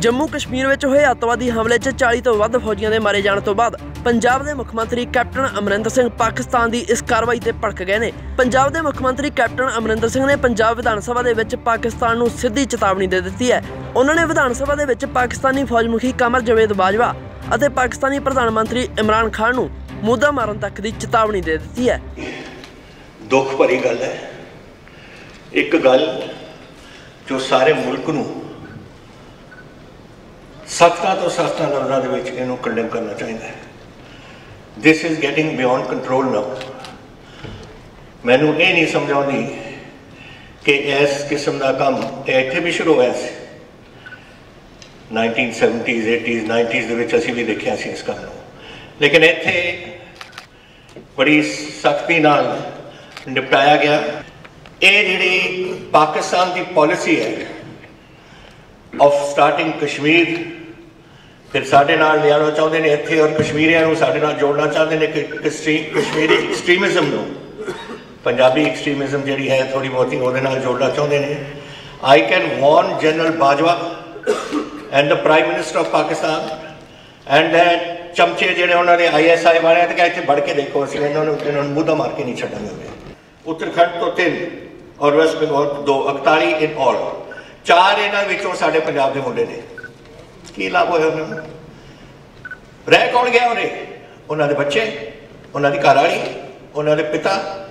ਜੰਮੂ ਕਸ਼ਮੀਰ ਵਿੱਚ ਹੋਏ ਅੱਤਵਾਦੀ ਹਮਲੇ 'ਚ 40 ਤੋਂ ਵੱਧ ਫੌਜੀਆਂ ਦੇ ਮਾਰੇ ਜਾਣ ਤੋਂ ਬਾਅਦ ਪੰਜਾਬ ਦੇ ਮੁੱਖ ਮੰਤਰੀ ਕੈਪਟਨ ਅਮਰਿੰਦਰ ਸਿੰਘ ਪਾਕਿਸਤਾਨ ਦੀ ਇਸ ਕਾਰਵਾਈ ਤੇ ਭੜਕ ਗਏ ਨੇ। ਪੰਜਾਬ ਦੇ ਮੁੱਖ ਮੰਤਰੀ ਕੈਪਟਨ ਅਮਰਿੰਦਰ ਸਿੰਘ ਨੇ ਪੰਜਾਬ ਵਿਧਾਨ ਸਭਾ ਦੇ ਵਿੱਚ ਪਾਕਿਸਤਾਨ ਨੂੰ ਸਿੱਧੀ ਚੇਤਾਵਨੀ ਦੇ ਦਿੱਤੀ ਹੈ। ਉਹਨਾਂ ਨੇ ਵਿਧਾਨ ਸਭਾ ਦੇ ਵਿੱਚ ਪਾਕਿਸਤਾਨੀ ਫੌਜ ਮੁਖੀ ਕਮਰ ਜਵੇਦ ਬਾਜਵਾ ਅਤੇ ਪਾਕਿਸਤਾਨੀ ਪ੍ਰਧਾਨ ਮੰਤਰੀ ਇਮਰਾਨ ਖਾਨ ਨੂੰ ਮੁੱਦਾ ਮਾਰਨ ਤੱਕ ਦੀ ਚੇਤਾਵਨੀ ਦੇ ਦਿੱਤੀ ਹੈ। ਦੁੱਖ ਭਰੀ ਗੱਲ ਹੈ। ਇੱਕ ਗੱਲ ਜੋ ਸਾਰੇ ਮੁਲਕ ਨੂੰ ਸਖਤਾਂ ਤੋਂ ਸਖਤਾਂ ਲਫ਼ਜ਼ਾਂ ਦੇ ਵਿੱਚ ਇਹਨੂੰ ਕੰਡੈਮ ਕਰਨਾ ਚਾਹੀਦਾ ਹੈ। This is getting beyond control now ਮੈਨੂੰ ਇਹ ਨਹੀਂ ਸਮਝ ਆਉਂਦੀ ਕਿ ਇਸ ਕਿਸਮ ਦਾ ਕੰਮ ਇਹ ਇੱਥੇ ਵੀ ਸ਼ੁਰੂ ਹੋਇਆ ਸੀ। 1970s 80s 90s ਦੇ ਵਿੱਚ ਅਸੀਂ ਵੀ ਦੇਖਿਆ ਸੀ ਇਸ ਕੰਮ ਨੂੰ। ਲੇਕਿਨ ਇੱਥੇ ਬੜੀ ਸਖਤੀ ਨਾਲ ਨਿਪਟਾਇਆ ਗਿਆ। ਇਹ ਜਿਹੜੀ ਪਾਕਿਸਤਾਨ ਦੀ ਪਾਲਿਸੀ ਹੈ ਆਫ ਸਟਾਰਟਿੰਗ ਕਸ਼ਮੀਰ ਫਿਰ ਸਾਡੇ ਨਾਲ ਲਿਆਉਣਾ ਚਾਹੁੰਦੇ ਨੇ ਇੱਥੇ ਔਰ ਕਸ਼ਮੀਰੀਆਂ ਨੂੰ ਸਾਡੇ ਨਾਲ ਜੋੜਨਾ ਚਾਹੁੰਦੇ ਨੇ ਕਿ ਕਸ਼ਮੀ- ਕਸ਼ਮੀਰੀ ਐਕਸਟ੍ਰੀਮਿਜ਼ਮ ਨੂੰ। ਪੰਜਾਬੀ ਐਕਸਟ੍ਰੀਮਿਜ਼ਮ ਜਿਹੜੀ ਹੈ ਥੋੜੀ ਬਹੁਤੀ ਉਹਦੇ ਨਾਲ ਜੋੜਨਾ ਚਾਹੁੰਦੇ ਨੇ। I can warn general Bajwa and the prime minister of Pakistan and that ਚਮਚੇ ਜਿਹੜੇ ਉਹਨਾਂ ਦੇ ਆਈਐਸਆਈ ਵਾਲੇ ਆ ਤੇ ਇੱਥੇ ਵੜ ਕੇ ਦੇਖੋ, ਅਸੀਂ ਇਹਨਾਂ ਨੂੰ ਇਹਨਾਂ ਨੂੰ ਮੁੱਦਾ ਮਾਰ ਕੇ ਨਹੀਂ ਛੱਡਾਂਗੇ ਉੱਤਰਾਖੰਡ ਤੋਂ ਤਿੰਨ ਔਰ ਵੈਸਟ ਬੰਗਾਲ ਤੋਂ ਦੋ 41 ਇਨ ਆਲ ਚਾਰ ਇਹਨਾਂ ਵਿੱਚੋਂ ਸਾਡੇ ਪੰਜਾਬ ਦੇ ਮੁੰਡੇ ਨੇ। ਕੀ ਲਾਭ ਹੋਇਆ ਉਹਨਾਂ ਨੂੰ? ਰਹਿ ਕੌਣ ਗਿਆ ਉਹਨੇ? ਉਹਨਾਂ ਦੇ ਬੱਚੇ, ਉਹਨਾਂ ਦੀ ਘਰਵਾਲੀ, ਉਹਨਾਂ ਦੇ ਪਿਤਾ